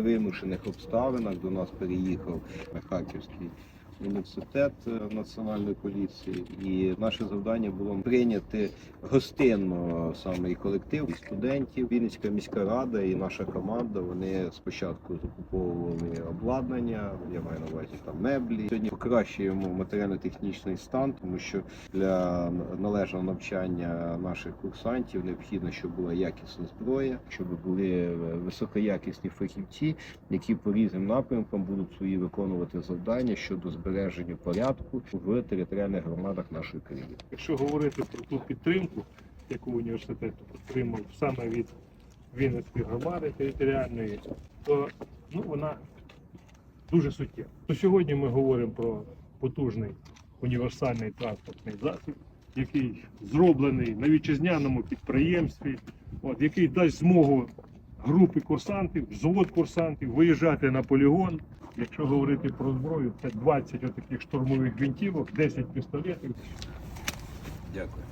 вимушених обставинах до нас переїхав Харківський університет е, національної поліції, і наше завдання було прийняти гостинно саме і колектив, і студентів. Вінницька міська рада і наша команда. Вони спочатку закуповували обладнання. Я маю на увазі там меблі. Сьогодні покращуємо матеріально-технічний стан, тому що для належного навчання наших курсантів необхідно, щоб була якісна зброя, щоб були високоякісні фахівці, які по різним напрямкам будуть свої виконувати завдання щодо збереження порядку в територіальних громадах нашої країни. Якщо говорити про ту підтримку, яку університет отримав саме від Вінницької громади територіальної, то ну, вона дуже суттєва. То сьогодні ми говоримо про потужний універсальний транспортний засіб, який зроблений на вітчизняному підприємстві, от, який дасть змогу групі курсантів, взвод курсантів виїжджати на полігон. Якщо говорити про зброю, це 20 отаких штурмових гвинтівок, 10 пістолетів, Дякую.